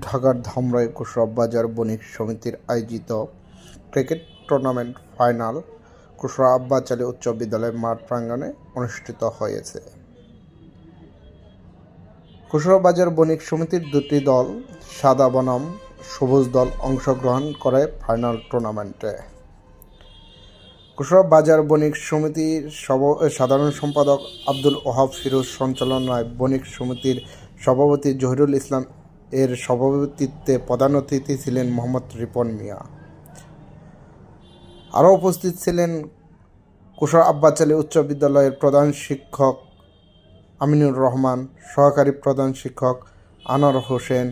ঢাকার ধামরাই বাজার বণিক সমিতির আয়োজিত cricket tournament final Kushra Abbachali উচ্চ বিদ্যালয় মাঠ প্রাঙ্গণে অনুষ্ঠিত হয়েছে। বাজার বণিক সমিতির দুটি দল সাদা বনাম, সবুজ দল অংশগ্রহণ করে ফাইনাল টুর্নামেন্টে। কুশরা বাজার বণিক সমিতির সব- সাধারণ সম্পাদক আব্দুল ওহাব ফিরোজ সঞ্চালনায় বণিক সমিতির সভাপতি জহিরুল ইসলাম এর সভাপতিত্বে প্রধান অতিথি ছিলেন মোহাম্মদ রিপন মিয়া। আরও উপস্থিত ছিলেন কুশর আব্বাচালী উচ্চ বিদ্যালয়ের প্রধান শিক্ষক আমিনুর রহমান, সহকারী প্রধান শিক্ষক আনোয়ার হোসেন,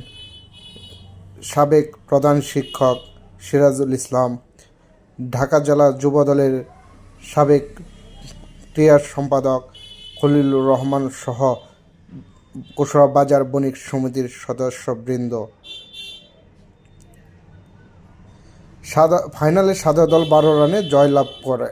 সাবেক প্রধান শিক্ষক সিরাজুল ইসলাম, ঢাকা জেলা যুব দলের সাবেক ক্রীড়া সম্পাদক খলিলুর রহমান সহ কুশরা বাজার বণিক সমিতির সদস্যবৃন্দ। সাদা ফাইনালে সাদা দল বারো রানে জয়লাভ করে।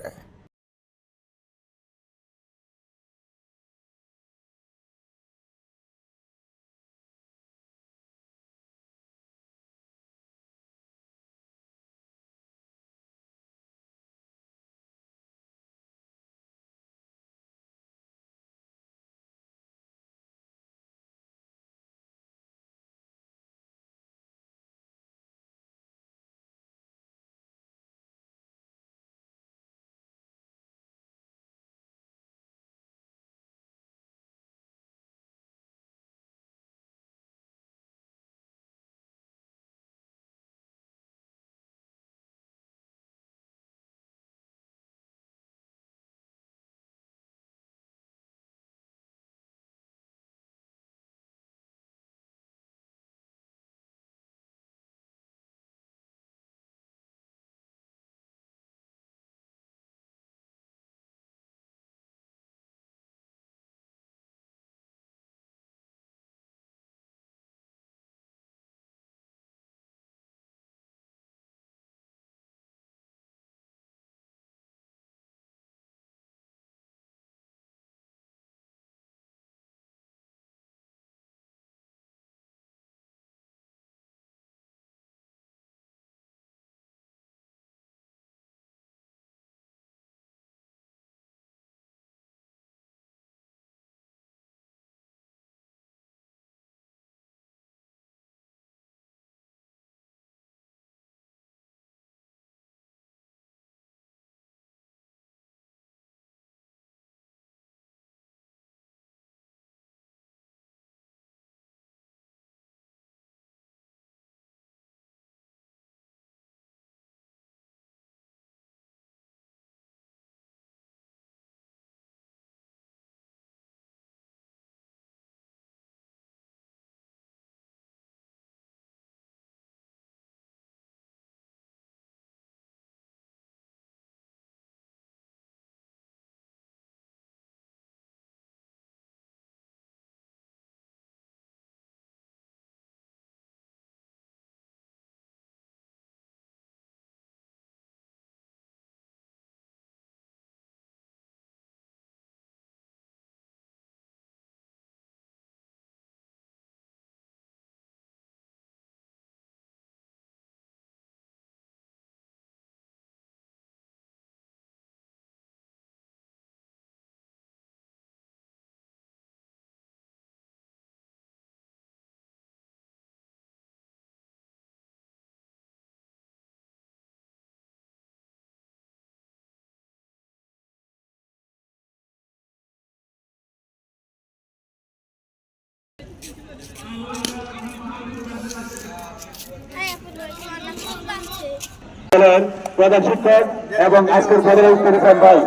প্রধান শিক্ষক এবং আজকের পদের পরিচালন ভাই।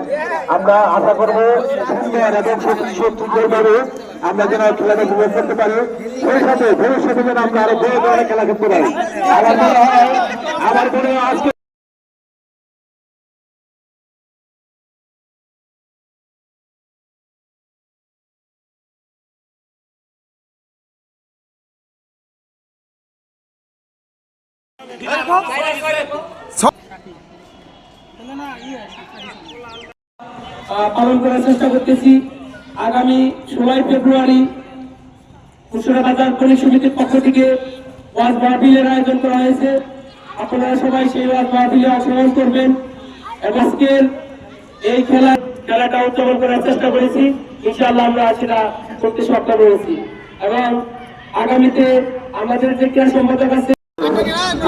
আমরা আশা করব সুন্দর এবং সুন্দরভাবে আমরা যেন খেলাটা উপভোগ করতে পারি, সেই সাথে ভবিষ্যতে যেন আমরা আরও বড় ধরনের খেলা করতে পারি। আমার মনে হয় আমার মনে হয় আজকে পালন করার চেষ্টা করতেছি। আগামী ষোলোই ফেব্রুয়ারি কুশরা বাজার কলি সমিতির পক্ষ থেকে ওয়াজ মাহফিলের আয়োজন করা হয়েছে। আপনারা সবাই সেই ওয়াজ মাহফিলে অংশগ্রহণ করবেন এবং আজকের এই খেলা খেলাটা উদযাপন করার চেষ্টা করেছি। ইনশাআল্লাহ আমরা সেটা করতে সক্ষম হয়েছি। এবং আগামীতে আমাদের যে ক্রীড়া সম্পাদক আছে